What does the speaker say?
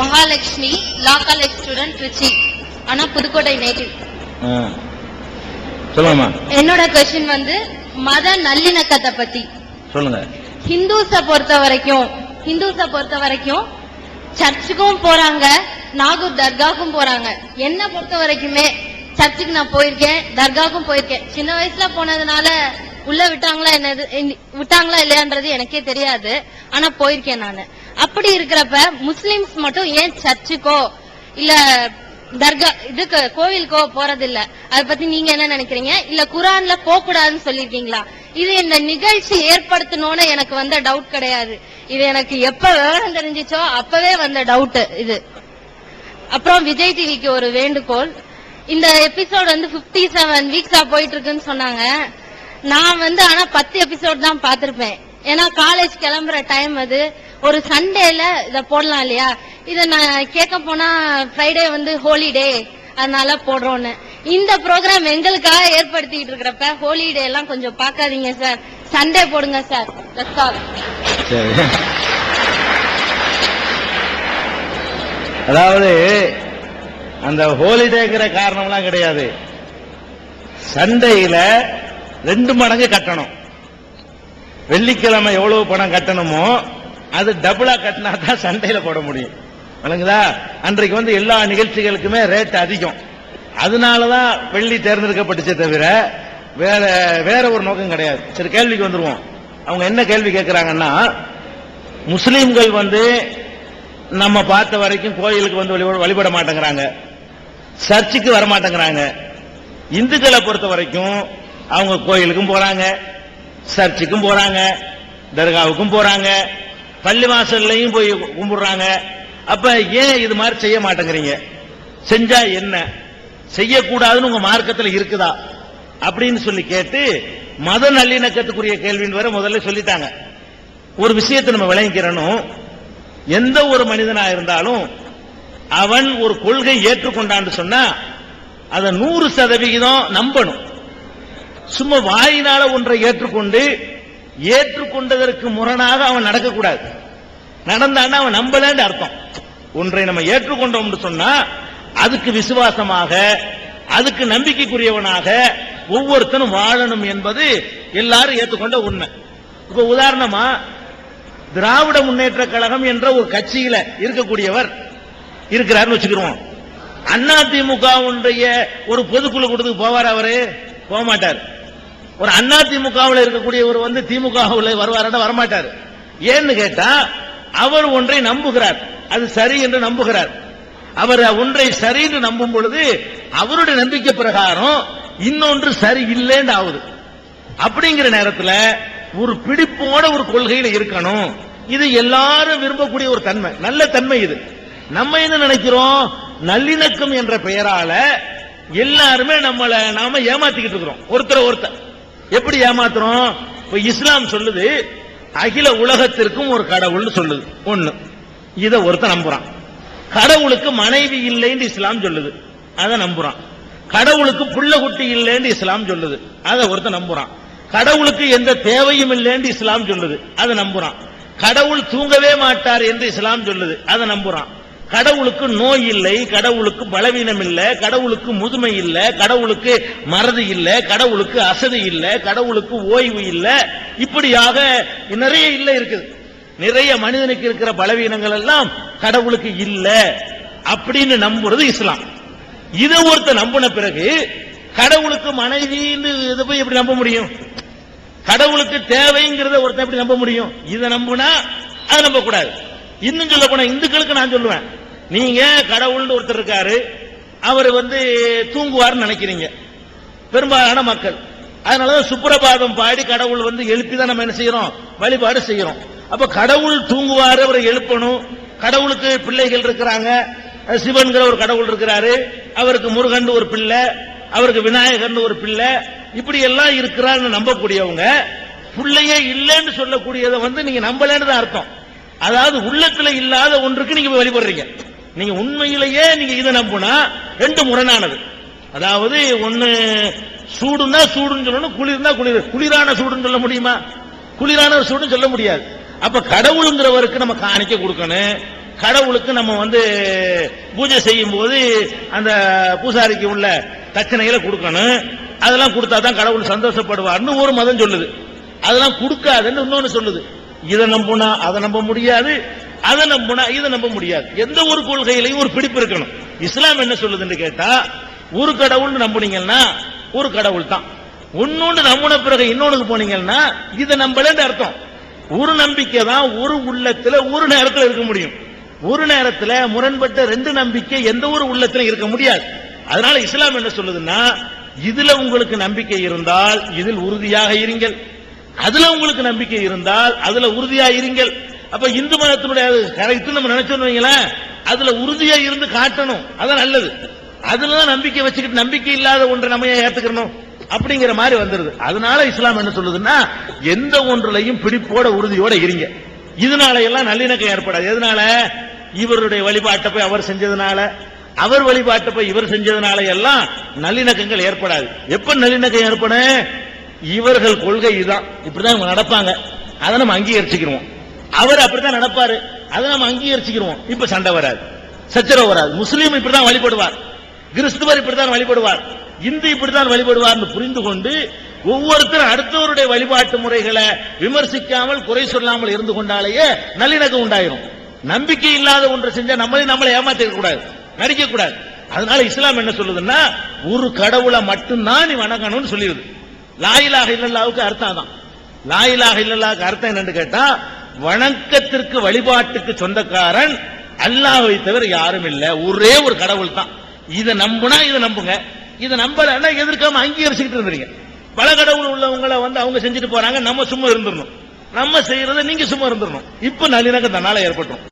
Mahalakshmi law college student Trichy. ஆனா Pudukkottai native ஆ. சொல்லுங்கம்மா. என்னோட கொஸ்டின் வந்து மத நல்லிணக்கத்தை பத்தி. சொல்லுங்க. ஹிந்துஸ பொறுத்த வரைக்கும் ஹிந்துஸ பொறுத்த வரைக்கும் சர்ச்சுக்கும் போறாங்க நாகூர் தர்காவுக்கும் போறாங்க. என்ன பொறுத்த வரைக்குமே சர்ச்சுக்கு நான் போயிருக்கேன் தர்காவுக்கும் போயிருக்கேன். சின்ன வயசுல போனதுனால உள்ள விட்டாங்களா என்னது விட்டாங்களா இல்லையான்றது எனக்கே தெரியாது. ஆனா போயிருக்கேன் நானு. அப்படி இருக்கிறப்ப முஸ்லிம்ஸ் மட்டும் ஏன் சர்ச்சுக்கோ இல்ல தர்கா இதுக்கு கோவிலுக்கோ போறது இல்ல அதை பத்தி நீங்க என்ன நினைக்கிறீங்க? இல்ல குரான்ல போக கூடாதுன்னு சொல்லிருக்கீங்களா இது இந்த நிகழ்ச்சி ஏற்படுத்தணும்னு எனக்கு வந்த டவுட் கிடையாது. இது எனக்கு எப்ப விவரம் தெரிஞ்சிச்சோ அப்பவே வந்த டவுட் இது. அப்புறம் விஜய் டிவிக்கு ஒரு வேண்டுகோள். இந்த எபிசோட் வந்து 57 செவன் வீக்ஸா போயிட்டு இருக்குன்னு சொன்னாங்க. நான் வந்து ஆனா பத்து எபிசோட் தான் பாத்திருப்பேன் ஏன்னா காலேஜ் கிளம்புற டைம் அது. ஒரு சண்டேல இத போடலாம் இல்லையா? இத நான் கேட்க போனா ஃப்ரைடே வந்து ஹோலிடே அதனால போடுறோன்னு. இந்த ப்ரோக்ராம் எங்களுக்காக ஏற்படுத்திட்டு இருக்கிறப்ப ஹோலிடே எல்லாம் கொஞ்சம் பார்க்காதீங்க சார் சண்டே போடுங்க சார் சரி. அதாவது அந்த ஹோலிடேங்கிற காரணம்லாம் கிடையாது. சண்டையில ரெண்டு மடங்கு கட்டணும். வெள்ளிக்கிழமை எவ்வளவு பணம் கட்டணுமோ அது டபுளா கட்டினா தான் சண்டையில போட முடியும். விளங்குதா? அன்றைக்கு வந்து எல்லா நிகழ்ச்சிகளுக்குமே ரேட் அதிகம். அதனாலதான் வெள்ளி தேர்ந்தெடுக்கப்பட்டுச்சே தவிர வேற வேற ஒரு நோக்கம் கிடையாது. சரி கேள்விக்கு வந்துருவோம். அவங்க என்ன கேள்வி கேட்கிறாங்கன்னா முஸ்லீம்கள் வந்து நம்ம பார்த்த வரைக்கும் கோயிலுக்கு வந்து வழிபட- வழிபட மாட்டேங்கிறாங்க. சர்ச்சுக்கு வர மாட்டேங்கிறாங்க இந்துக்களை பொறுத்த வரைக்கும் அவங்க கோயிலுக்கும் போறாங்க சர்ச்சுக்கும் போறாங்க தர்காவுக்கும் போறாங்க பள்ளி வாசல்லையும் போய் கும்பிடுறாங்க. அப்ப ஏன் இது மாதிரி செய்ய மாட்டேங்கிறீங்க? செஞ்சா என்ன? செய்யக்கூடாதுன்னு உங்க மார்க்கத்தில் இருக்குதா? அப்படின்னு சொல்லி கேட்டு மத நல்லிணக்கத்துக்குரிய கேள்வின்னு வரை முதல்ல சொல்லிட்டாங்க. ஒரு விஷயத்தை நம்ம விளங்கிக்கிறனும் எந்த ஒரு மனிதனா இருந்தாலும் அவன் ஒரு கொள்கை ஏற்றுக்கொண்டான்னு சொன்னா அதை நூறு சதவிகிதம் நம்பணும். சும்மா வாயினால ஒன்றை ஏற்றுக்கொண்டு ஏற்றுக்கொண்டதற்கு முரணாக அவன் நடக்கக்கூடாது. நடந்தான்னா அவன் நம்பலன்னு அர்த்தம். ஒன்றை நம்ம ஏற்றுக்கொண்டோம்னு சொன்னா அதுக்கு விசுவாசமாக அதுக்கு நம்பிக்கைக்குரியவனாக ஒவ்வொருத்தனும் வாழணும் என்பது எல்லாரும் ஏற்றுக்கொண்ட உண்மை. இப்ப உதாரணமா திராவிட முன்னேற்ற கழகம் என்ற ஒரு கட்சியில இருக்கக்கூடியவர் இருக்கிறாருன்னு வச்சுக்கிறோம் அண்ணா திமுகவுடைய ஒரு பொதுக்குழு கூட்டத்துக்கு போவார் அவரு? போக மாட்டார் ஒரு அண்ணா திமுகவில் இருக்கக்கூடியவர் வந்து திமுகவில் வருவாரா வரமாட்டார். ஏன்னு கேட்டா அவர் ஒன்றை நம்புகிறார். அது சரி என்று நம்புகிறார். அவர் ஒன்றை சரி என்று நம்பும் பொழுது அவருடைய நம்பிக்கை பிரகாரம் இன்னொன்று சரி இல்லைன்னு ஆகுது. அப்படிங்கிற நேரத்தில் ஒரு பிடிப்போட ஒரு கொள்கையில் இருக்கணும். இது எல்லாரும் விரும்பக்கூடிய ஒரு தன்மை. நல்ல தன்மை இது. நம்ம என்ன நினைக்கிறோம்? நல்லிணக்கம் என்ற பெயரால எல்லாருமே நம்மளை நாம ஏமாத்திக்கிட்டு இருக்கிறோம். ஒருத்தர் ஒருத்தர். எப்படி ஏமாத்துறோம்? இப்ப இஸ்லாம் சொல்லுது அகில உலகத்திற்கும் ஒரு கடவுள்னு சொல்லுது. ஒண்ணு. இத ஒருத்தன் நம்புறான். கடவுளுக்கு மனைவி இல்லைன்னு இஸ்லாம் சொல்லுது. அதை நம்புறான். கடவுளுக்கு புள்ள குட்டி இல்லைன்னு இஸ்லாம் சொல்லுது. அதை ஒருத்தன் நம்புறான். கடவுளுக்கு எந்த தேவையும் இல்லைன்னு இஸ்லாம் சொல்லுது. அதை நம்புறான். கடவுள் தூங்கவே மாட்டார் என்று இஸ்லாம் சொல்லுது. அதை நம்புறான். கடவுளுக்கு நோய் இல்லை கடவுளுக்கு பலவீனம் இல்லை கடவுளுக்கு முதுமை இல்லை கடவுளுக்கு மறதி இல்லை கடவுளுக்கு அசதி இல்லை கடவுளுக்கு ஓய்வு இல்லை. இப்படியாக நிறைய இல்லை இருக்குது. நிறைய மனிதனுக்கு இருக்கிற பலவீனங்கள் எல்லாம் கடவுளுக்கு இல்லை அப்படின்னு நம்புறது இஸ்லாம். இதை ஒருத்த நம்பின பிறகு கடவுளுக்கு மனைவின்னு இதை போய் எப்படி நம்ப முடியும்? கடவுளுக்கு தேவைங்கிறத ஒருத்தன் எப்படி நம்ப முடியும்? இதை நம்புனா அதை நம்ப கூடாது இன்னும் சொல்ல போனா இந்துக்களுக்கு நான் சொல்லுவேன். நீங்க கடவுள்னு ஒருத்தர் இருக்காரு அவர் வந்து தூங்குவார்னு நினைக்கிறீங்க. பெரும்பாலான மக்கள். அதனாலதான் சுப்பிரபாதம் பாடி கடவுள் வந்து எழுப்பி தான் நம்ம என்ன செய்யறோம்? வழிபாடு செய்யறோம். அப்ப கடவுள் தூங்குவாரு அவரை எழுப்பணும். கடவுளுக்கு பிள்ளைகள் இருக்கிறாங்க. சிவன்கிற ஒரு கடவுள் இருக்கிறாரு. அவருக்கு முருகன் ஒரு பிள்ளை. அவருக்கு விநாயகர்னு ஒரு பிள்ளை. இப்படி எல்லாம் இருக்கிறான்னு நம்பக்கூடியவங்க பிள்ளையே இல்லைன்னு சொல்லக்கூடியதை வந்து நீங்க நம்பலன்னு தான் அர்த்தம். அதாவது உள்ளத்துல இல்லாத ஒன்றுக்கு நீங்க வழிபடுறீங்க. நீங்க உண்மையிலேயே நீங்க இதை நம்புனா ரெண்டு முரணானது. அதாவது ஒண்ணு சூடுனா சூடுன்னு சொல்லணும் குளிர்னா குளிர். குளிரான சூடுன்னு சொல்ல முடியுமா? குளிரான சூடுன்னு சொல்ல முடியாது. அப்ப கடவுளுங்கிறவருக்கு நம்ம காணிக்க கொடுக்கணும். கடவுளுக்கு நம்ம வந்து பூஜை செய்யும் போது அந்த பூசாரிக்கு உள்ள தட்சணைகளை கொடுக்கணும். அதெல்லாம் கொடுத்தா தான் கடவுள் சந்தோஷப்படுவார்னு ஒரு மதம் சொல்லுது. அதெல்லாம் கொடுக்காதுன்னு இன்னொன்னு சொல்லுது. இதை நம்பினா அதை நம்ப முடியாது. அதை நம்புனா இதை நம்ப முடியாது. எந்த ஒரு கொள்கையிலையும் ஒரு பிடிப்பு இருக்கணும். இஸ்லாம் என்ன சொல்லுதுன்னு கேட்டா ஒரு கடவுள் நம்புனீங்கன்னா ஒரு கடவுள் தான். ஒன்னொன்னு நம்பின பிறகு இன்னொன்னுக்கு போனீங்கன்னா இதை நம்பலன்னு அர்த்தம். ஒரு நம்பிக்கை தான் ஒரு உள்ளத்துல ஒரு நேரத்தில் இருக்க முடியும். ஒரு நேரத்தில் முரண்பட்ட ரெண்டு நம்பிக்கை எந்த ஒரு உள்ளத்திலும் இருக்க முடியாது. அதனால இஸ்லாம் என்ன சொல்லுதுன்னா இதுல உங்களுக்கு நம்பிக்கை இருந்தால் இதில் உறுதியாக இருங்கள். அதுல உங்களுக்கு நம்பிக்கை இருந்தால் அதுல உறுதியாக இருங்கள். அப்ப இந்து மதத்தினுடைய கரெக்ட் நம்ம நினைச்சோம் வைங்களேன் அதுல உறுதியா இருந்து காட்டணும். அதான் நல்லது. அதுலதான் நம்பிக்கை வச்சுக்கிட்டு நம்பிக்கை இல்லாத ஒன்றை நம்ம ஏன் ஏத்துக்கணும்? அப்படிங்கிற மாதிரி வந்துருது. அதனால இஸ்லாம் என்ன சொல்லுதுன்னா எந்த ஒன்றுலையும் பிடிப்போட உறுதியோட இருங்க. இதனால எல்லாம் நல்லிணக்கம் ஏற்படாது. எதனால? இவருடைய வழிபாட்டை போய் அவர் செஞ்சதுனால. அவர் வழிபாட்டை போய் இவர் செஞ்சதுனால எல்லாம் நல்லிணக்கங்கள் ஏற்படாது. எப்ப நல்லிணக்கம் ஏற்படும்? இவர்கள் கொள்கை இதுதான் இப்படிதான் இவங்க நடப்பாங்க. அதை நம்ம அங்கீகரிச்சுக்கிறோம் அவர் அப்படித்தான் நடப்பாரு. அதை நம்ம அங்கீகரிச்சுக்கிறோம் இப்ப சண்டை வராது. சச்சரவு வராது. முஸ்லீம் இப்படிதான் வழிபடுவார். கிறிஸ்துவர் இப்படித்தான் வழிபடுவார். இந்து இப்படித்தான் வழிபடுவார்னு புரிந்து கொண்டு ஒவ்வொருத்தரும் அடுத்தவருடைய வழிபாட்டு முறைகளை விமர்சிக்காமல் குறை சொல்லாமல் இருந்து கொண்டாலேயே நல்லிணக்கம் உண்டாயிரும். நம்பிக்கை இல்லாத ஒன்றை செஞ்சா நம்மளே நம்மளை ஏமாத்திக்க கூடாது. நடிக்க கூடாது. அதனால இஸ்லாம் என்ன சொல்லுதுன்னா ஒரு கடவுளை மட்டும்தான் நீ வணங்கணும்னு சொல்லிடுது. லாயிலாக இல்லல்லாவுக்கு அர்த்தம் தான் லாயிலாக இல்லல்லாவுக்கு அர்த்தம் என்னன்னு கேட்டா வணக்கத்திற்கு வழிபாட்டுக்கு சொந்தக்காரன் அல்லாஹை தவிர யாரும் இல்ல. ஒரே ஒரு கடவுள் தான். இதை நம்புனா இதை நம்புங்க. இதை நம்பலன்னா எதிர்க்காம அங்கீகரிச்சுக்கிட்டு இருந்தீங்க பல கடவுள் உள்ளவங்கள வந்து அவங்க செஞ்சுட்டு போறாங்க. நம்ம சும்மா இருந்துடணும் நம்ம செய்யறதை நீங்க சும்மா இருந்துடணும் இப்ப நல்லிணக்கம் தன்னால ஏற்பட்டுரும்.